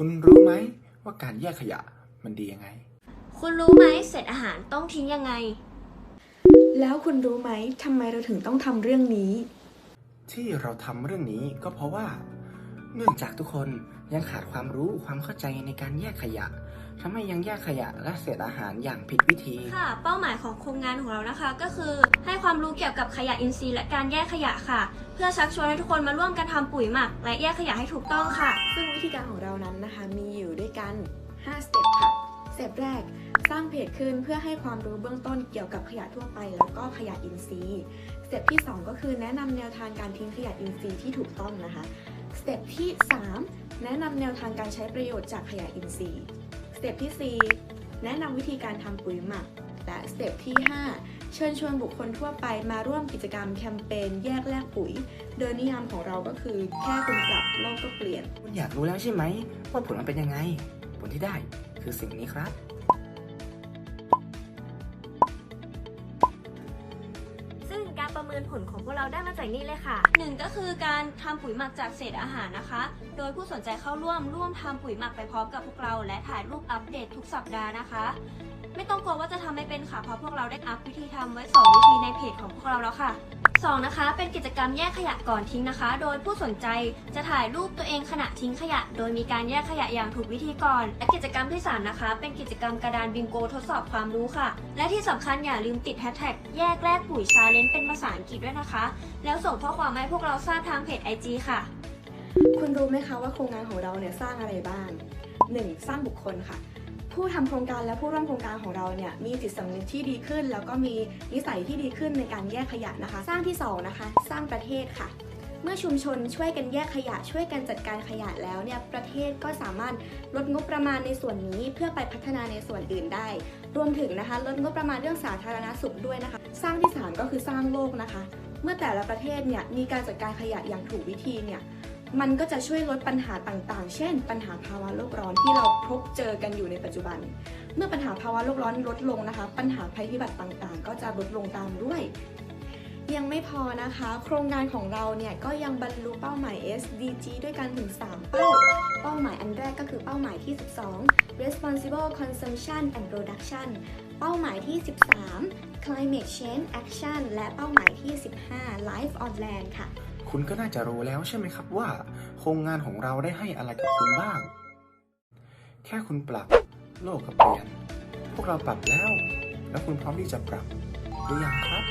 คุณรู้ไหมว่าการแยกขยะมันดียังไง คุณรู้ไหมเศษอาหารต้องทิ้งยังไง แล้วคุณรู้ไหมทำไมเราถึงต้องทำเรื่องนี้ ที่เราทำเรื่องนี้ก็เพราะว่า เนื่องจากทุกคนยังขาดความรู้ความเข้าใจในการแยกขยะทำให้ยังแยกขยะและเศษอาหารอย่างผิดวิธี ค่ะ เป้าหมายของโครงงานของเรานะคะ ก็คือให้ความรู้เกี่ยวกับขยะอินทรีย์และการแยกขยะค่ะ เพื่อชักชวนให้ทุกคนมาร่วมกันทำปุ๋ยหมัก และแยกขยะให้ถูกต้องค่ะ ซึ่งวิธีการของเรานั้นนะคะ มีอยู่ด้วยกัน 5 สเต็ปค่ะ สเต็ปแรกสร้างเพจขึ้นเพื่อให้ความรู้เบื้องต้นเกี่ยวกับขยะทั่วไป แล้วก็ขยะอินทรีย์ สเต็ปที่ 2 ก็คือแนะนำแนวทางการทิ้งขยะอินทรีย์ที่ถูกต้องนะคะ สเต็ปที่ 3 แนะนำแนวทางการใช้ประโยชน์จากขยะอินทรีย์ สเต็ปที่ 4 แนะนำวิธีการทำปุ๋ยหมัก และสเต็ปที่ 5 เชิญชวนบุคคลทั่วไปมาร่วมกิจกรรมแคมเปญแยกแลกปุ๋ย โดยนิยามของเราก็คือแค่คุณปรับโลกก็เปลี่ยน คุณอยากรู้แล้วใช่ไหมว่าผลมันเป็นยังไง ผลที่ได้คือสิ่งนี้ครับ การประเมินผลของพวกเราได้มาจากนี่เลยค่ะหนึ่งก็คือการทำปุ๋ยหมักจากเศษอาหารนะคะ โดยผู้สนใจเข้าร่วมร่วมทำปุ๋ยหมักไปพร้อมกับพวกเรา และถ่ายรูปอัปเดตทุกสัปดาห์นะคะ ไม่ต้องกลัวว่าจะทำไม่เป็นค่ะเพราะพวกเราได้อัพวิธีทำไว้ 2 วิธีในเพจของพวกเราแล้วค่ะ2นะคะเป็นกิจกรรมแยกขยะก่อนทิ้งนะคะ โดยผู้สนใจจะถ่ายรูปตัวเองขณะทิ้งขยะ โดยมีการแยกขยะอย่างถูกวิธีก่อน และกิจกรรมที่ 3 นะคะ เป็นกิจกรรมกระดานบิงโกทดสอบความรู้ค่ะ และที่สำคัญอย่าลืมติดแฮชแท็กแยกแลกปุ๋ยชาเลนจ์เป็นภาษาอังกฤษด้วยนะคะ แล้วส่งข้อความมาให้พวกเราทราบทางเพจ IG ค่ะ คุณรู้ไหมคะว่าโครงงานของเราเนี่ยสร้างอะไรบ้าง 1. สร้างบุคคลค่ะ ผู้ทำโครงการและผู้ร่วมโครงการของเราเนี่ยมีจิตสำนึกที่ดีขึ้น แล้วก็มีนิสัยที่ดีขึ้นในการแยกขยะนะคะ สร้างที่2นะคะสร้างประเทศค่ะเมื่อชุมชนช่วยกันแยกขยะช่วยกันจัดการขยะแล้วเนี่ยประเทศก็สามารถลดงบประมาณในส่วนนี้เพื่อไปพัฒนาในส่วนอื่นได้ รวมถึงนะคะลดงบประมาณเรื่องสาธารณสุขด้วยนะคะ สร้างที่ 3 ก็คือสร้างโลกนะคะ เมื่อแต่ละประเทศเนี่ยมีการจัดการขยะอย่างถูกวิธีเนี่ย มันก็จะช่วยลดปัญหาต่างๆ เช่น ปัญหาภาวะโลกร้อนที่เราพบเจอกันอยู่ในปัจจุบัน เมื่อปัญหาภาวะโลกร้อนลดลงนะคะ ปัญหาภัยพิบัติต่างๆ ก็จะลดลงตามด้วย ยังไม่พอนะคะ โครงการของเราเนี่ยก็ยังบรรลุเป้าหมาย SDG ด้วยกันถึง 3 เป้า เป้าหมายอันแรกก็คือเป้าหมายที่ 12 responsible consumption and production เป้าหมายที่ 13 climate change action และเป้าหมายที่ 15 life on land ค่ะ คุณก็น่าจะรู้แล้วใช่ไหมครับว่า โครงงานของเราได้ให้อะไรกับคุณบ้าง แค่คุณปรับโลกก็เปลี่ยน พวกเราปรับแล้ว แล้วคุณพร้อมที่จะปรับหรือยังครับ